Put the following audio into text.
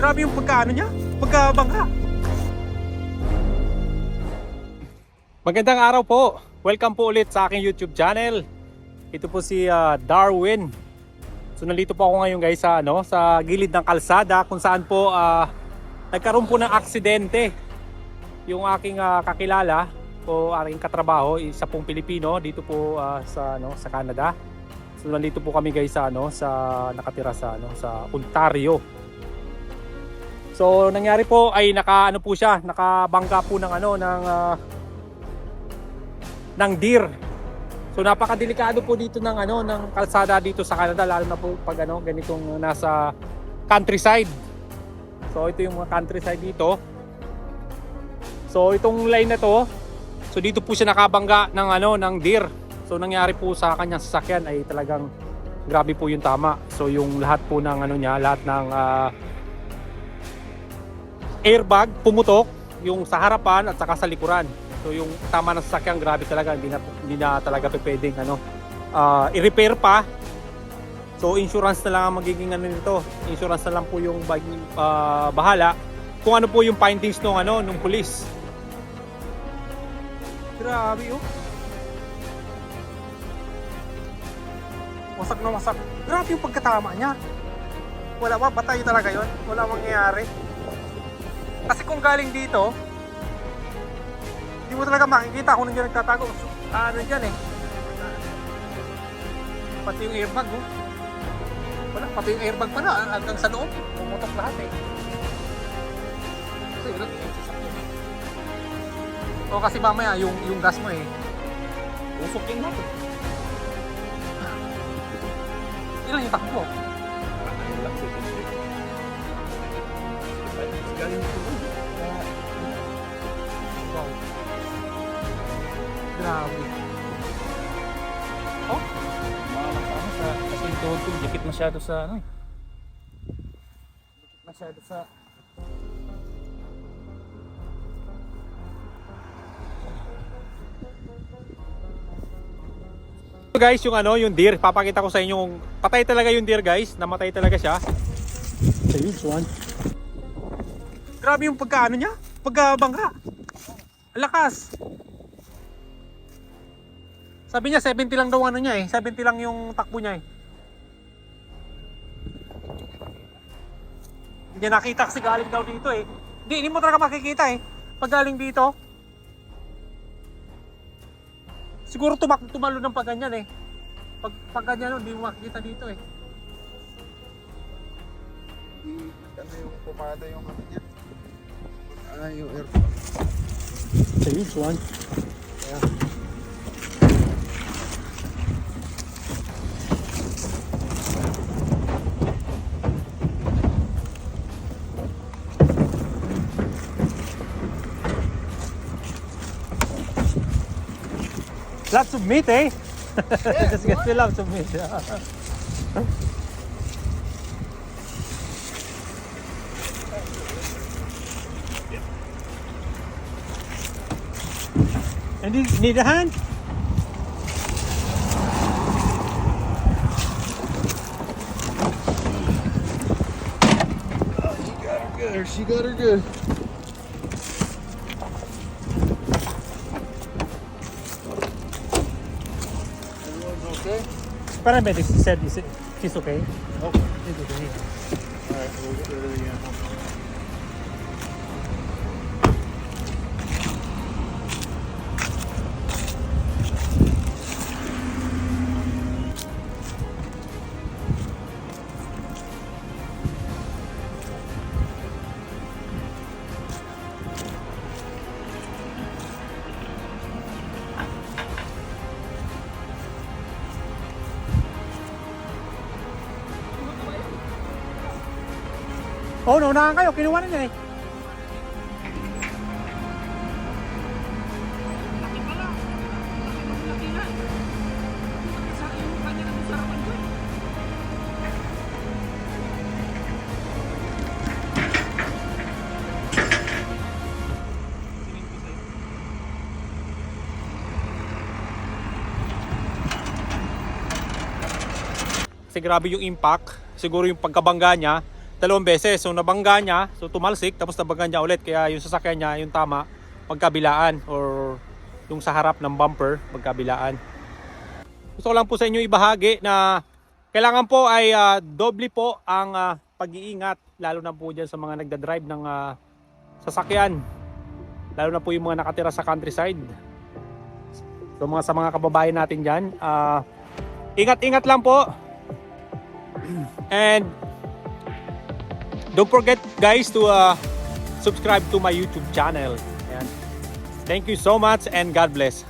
Grabe yung pagkaano niya. Pagkabangga. Magandang araw po. Welcome po ulit sa aking YouTube channel. Ito po si ah, Darwin. So nandito po ako ngayon guys sa ano sa gilid ng kalsada kung saan po ah, nagkaroon po ng aksidente. Yung aking ah, kakilala o aking katrabaho, isa pong Pilipino dito po ah, sa ano sa Canada. So nandito po kami guys sa ano sa nakatira sa ano sa Ontario. So nangyari po ay naka ano po siya, nakabangga po ng ano ng ah, ng deer. So napakadelikado po dito ng ano ng kalsada dito sa Canada lalo na po pag ano ganitong nasa countryside. So ito yung mga countryside dito. So itong line na to, so dito po siya nakabangga ng ano ng deer. So nangyari po sa kanyang sasakyan ay talagang grabe po yung tama. So yung lahat po ng ano niya, lahat ng ah, airbag pumutok yung sa harapan at saka sa likuran. So yung tama ng sasakyan grabe talaga hindi na hindi na talaga pwedeng ano ah, i-repair pa. So insurance na lang ang magiging ano nito. Insurance na lang po yung ah, bahala kung ano po yung findings ng ano ng pulis. Grabe oh. Wasak na wasak. Grabe yung pagkatama niya. Wala ba? Patay talaga yon. Wala mangyayari. Kasi kung galing dito, hindi mo talaga makikita kung nandiyan nagtatago. So, ano dyan eh. Pati yung airbag, oh. Wala, pati yung airbag pala, ah, hanggang sa loob. Pumutok lahat eh. Kasi yun, eh. O kasi mamaya, yung, yung gas mo eh. Usok yung eh. Ilan yung takbo? Wow. Grabe. Oh, Ano sa kasi tuhod ko dikit masyado sa ano eh. Dikit masyado sa So guys, yung ano, yung deer, papakita ko sa inyo kung patay talaga yung deer guys, namatay talaga siya. So this one. Grabe yung pagkaano niya, pagkabangga. Ang lakas. Sabi niya 70 lang daw ano niya eh, 70 lang yung takbo niya eh. Hindi nakita kasi galing daw dito eh. Hindi, hindi mo talaga makikita eh. Pag galing dito, Siguro tumak tumalo ng pag ganyan eh. Pag, pag ganyan, hindi mo makikita dito eh. Ano yung pumada yung ano niya? Ah, yung air. So this one. Lots of meat, eh? Just get lots of meat. And you need a hand? He got her good. She got her good. Okay? Paramedics said is it, she's okay. Oh, She's okay. alright, we'll get rid of the animal. Oh, naunahan kayo. Kinuha na niya eh. Kasi grabe yung impact. Siguro yung pagkabangga niya, dalawang beses. So nabangga niya, so tumalsik, tapos nabangga niya ulit. Kaya yung sasakyan niya, yung tama, magkabilaan or yung sa harap ng bumper, magkabilaan. Gusto ko lang po sa inyo ibahagi na kailangan po ay ah, doble po ang ah, pag-iingat lalo na po dyan sa mga nagda-drive ng ah, sasakyan. Lalo na po yung mga nakatira sa countryside. So mga sa mga kababayan natin dyan, ah, ingat-ingat lang po. And don't forget guys to ah, subscribe to my YouTube channel. Ayan. Thank you so much and God bless.